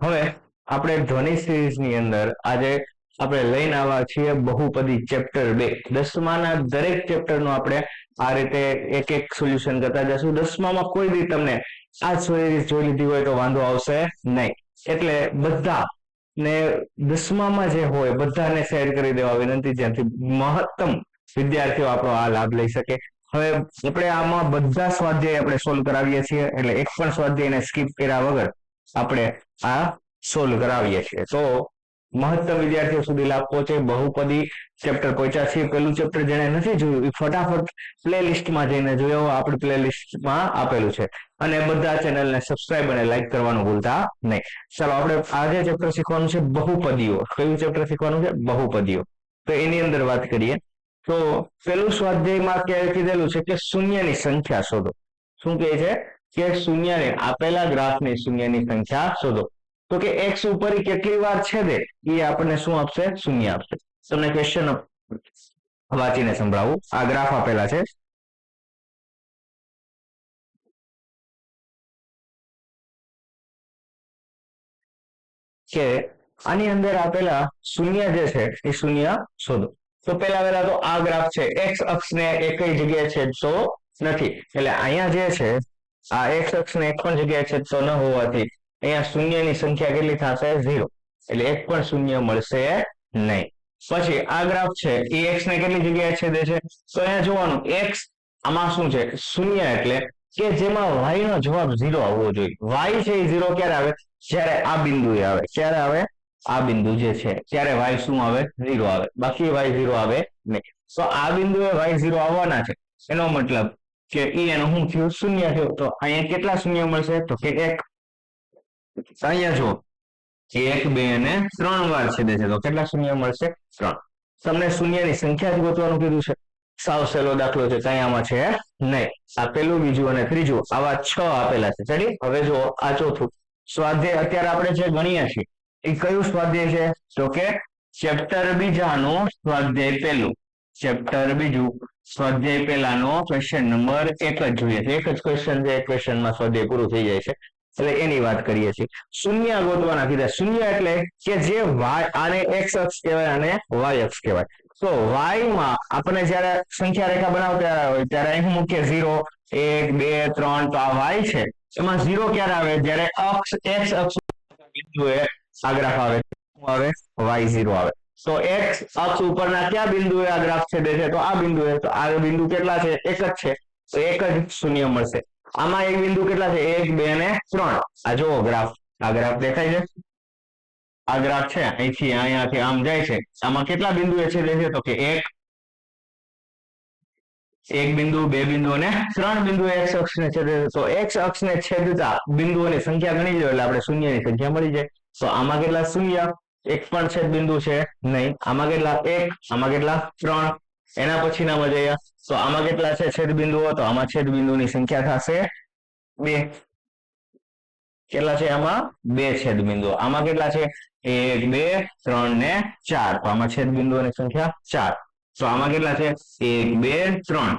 હવે આપણે ધ્વનિ સિરીઝની અંદર આજે આપણે લઈને આવ્યા છીએ બહુપદી ચેપ્ટર બે. દસમાના દરેક ચેપ્ટરનું આપણે આ રીતે એક એક સોલ્યુશન કરતા જશું દસમામાં કોઈ બી તમને આ સિરીઝ જોઈ લીધી હોય તો વાંધો આવશે નહીં. એટલે બધા ને દસમામાં જે હોય બધાને શેર કરી દેવા વિનંતી. જેથી મહત્તમ વિદ્યાર્થીઓ આપણો આ લાભ લઈ શકે. હવે આપણે આમાં બધા સ્વાધ્યાય આપણે સોલ્વ કરાવીએ છીએ. એટલે એક પણ સ્વાધ્યાયને સ્કીપ કર્યા વગર આપણે આ સોલ્વ કરાવીએ છીએ. તો મહત્તમ વિદ્યાર્થીઓ સુધી લાભ પહોંચે. બહુપદી ચેપ્ટર પહોંચ્યા છીએ પેલું ચેપ્ટર જેને નથી જોયું, એ ફટાફટ પ્લે લિસ્ટમાં જઈને જોયો. આપણે પ્લે લિસ્ટમાં આપેલું છે. અને બધા ચેનલને સબસ્ક્રાઇબ અને લાઈક કરવાનું ભૂલતા નહીં. ચાલો, આપણે આજે ચેપ્ટર શીખવાનું છે બહુપદીઓ. કયું ચેપ્ટર શીખવાનું છે? બહુપદીઓ. તો એની અંદર વાત કરીએ. તો પેલું સ્વાધ્યાયમાં ક્યારે કીધેલું છે કે શૂન્યની સંખ્યા શોધો. શું કહે છે? કે શૂન્યને આપેલા ગ્રાફની શૂન્યની સંખ્યા શોધો. તો કે એક્સ ઉપર કેટલી વાર છેદે, એ આપણને શું આપશે? શૂન્ય આપશે. તમને ક્વેશ્ચન વાંચીને સંભળાવું. આ ગ્રાફ આપેલા છે. કે આની અંદર આપેલા શૂન્ય જે છે, એ શૂન્ય શોધો. તો પેલા પહેલા તો આ ગ્રાફ છે. એક્સ અક્ષને એક જગ્યાએ છેદતો નથી. એટલે અહીંયા જે છે આ એક્સ અક્ષને એક પણ જગ્યાએ છેદતો ન હોવાથી અહીંયા શૂન્યની સંખ્યા કેટલી થશે? ઝીરો એટલે એક પણ શૂન્ય મળશે નહીં. પછી આ ગ્રાફ છે, એ એક્સ ને કેટલી જગ્યાએ છેદે છે? તો અહીંયા જોવાનું એક્સ આમાં શું છે? શૂન્ય એટલે કે જેમાં વાય નો જવાબ ઝીરો આવવો જોઈએ. વાય છે એ ઝીરો ક્યારે આવે? જ્યારે આ બિંદુએ આવે. ક્યારે આવે? આ બિંદુ જે છે. ત્યારે વાય શું આવે? ઝીરો આવે. બાકી વાય ઝીરો આવે નહીં. તો આ બિંદુએ વાય ઝીરો આવવાના છે. એનો મતલબ કે ઈ શું થયું? શૂન્ય થયું. તો અહીંયા કેટલા શૂન્ય મળશે? તો કે એક. અહીંયા જુઓ. એક, બે અને ત્રણ વાર છે. તો કેટલા શૂન્ય મળશે? ત્રણ. તમને શૂન્યની સંખ્યા જ ગોતવાનું કીધું છે. સાવ સહેલો દાખલો છે. કઈ છે નહીં. આ પેલું બીજું અને ત્રીજું આવા છ આપેલા છે. ચડી? હવે જો આ ચોથું. સ્વાધ્યાય અત્યારે આપણે જે ગણીએ છીએ એ કયું સ્વાધ્યાય છે? તો કે ચેપ્ટર બીજાનું સ્વાધ્યાય પેલું ચેપ્ટર બીજું સ્વાધ્યાય પહેલાનો ક્વેશ્ચન નંબર એક જ જોઈએ છે. એક જ ક્વેશ્ચન છે ક્વેશ્ચનમાં સ્વાધ્યાય પૂરું થઈ જાય છે. એટલે એની વાત કરીએ છીએ. શૂન્ય ગોતવાના કીધા. શૂન્ય એટલે કે જે વાય આને એક્સ અક્ષ કહેવાય અને વાય અક્ષ કહેવાય. તો વાયમાં આપણે જયારે સંખ્યા રેખા બનાવતા હોય, ત્યારે અહીં મૂકીએ ઝીરો એક, બે, ત્રણ, તો આ વાય છે. એમાં ઝીરો ક્યારે આવે? જ્યારે અક્ષ એક્સ અક્ષ આ ગ્રાફ આવે. આવે? વાય ઝીરો આવે. તો એક્સ અક્ષ ઉપરના કયા બિંદુએ આ ગ્રાફ છેદે છે? તો આ બિંદુએ, તો આ બિંદુ કેટલા છે? એક જ છે. તો એક જ શૂન્ય મળશે. આમાં એક બિંદુ કેટલા છે? એક, બે અને ત્રણ. આ જુઓ ગ્રાફ આ ગ્રાફ દેખાય છે? આ ગ્રાફ છે. અહીંથી, અહીંયાથી આમ જાય છે. આમાં કેટલા બિંદુ એ છેદે છે? તો કે એક એક બિંદુ, બે બિંદુ અને ત્રણ બિંદુ એક્સ અક્ષ ને છેદે. તો એક્સ અક્ષ ને છેદતા બિંદુઓની સંખ્યા ગણી લો એટલે આપણે શૂન્યની સંખ્યા મળી જાય. તો આમાં કેટલા શૂન્ય? એક પણ છેદ બિંદુ છે? નહીં. આમાં કેટલા? એક, આમાં કેટલા? ત્રણ. એના પછીનામાં જઈએ. તો આમાં કેટલા છે? છેદ બિંદુઓ. તો આમાં છેદ બિંદુની સંખ્યા થશે બે. કેટલા છે આમાં? બે છેદ બિંદુ આમાં કેટલા છે? એક, બે, ત્રણ ને ચાર. તો આમાં છેદ બિંદુઓની સંખ્યા ચાર. તો આમાં કેટલા છે? એક, બે, ત્રણ.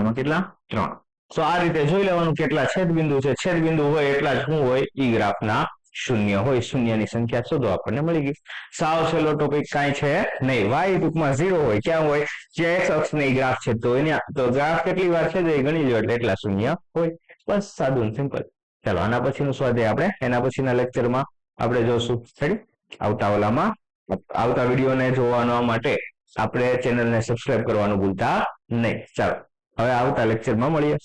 આમાં કેટલા? ત્રણ. તો આ રીતે જોઈ લેવાનું કેટલા છેદ બિંદુ છે. છેદ બિંદુ હોય એટલા જ શું હોય? ઈ ગ્રાફના શૂન્ય હોય શૂન્યની સંખ્યા શોધો, આપણને મળી ગઈ સાવ સહેલો ટોપિક કાંઈ છે નહીં. વાય ટૂંકમાં ઝીરો હોય. ક્યાં હોય? જે એક્સ અક્ષની ગ્રાફ છે, તો એને તો ગ્રાફ કેટલી વાર છે? ગણી લો એટલે એટલા શૂન્ય હોય. બસ, સાદું સિમ્પલ ચાલો, આના પછીનું સ્વાધ્યાય આપણે. એના પછીના લેક્ચરમાં આપણે જોશું. રેડી આવતા ઓલામાં, આવતા વિડીયોને જોવાના માટે આપણે ચેનલને સબસ્ક્રાઇબ કરવાનું ભૂલતા નહીં. ચાલો, હવે આવતા લેક્ચરમાં મળીએ.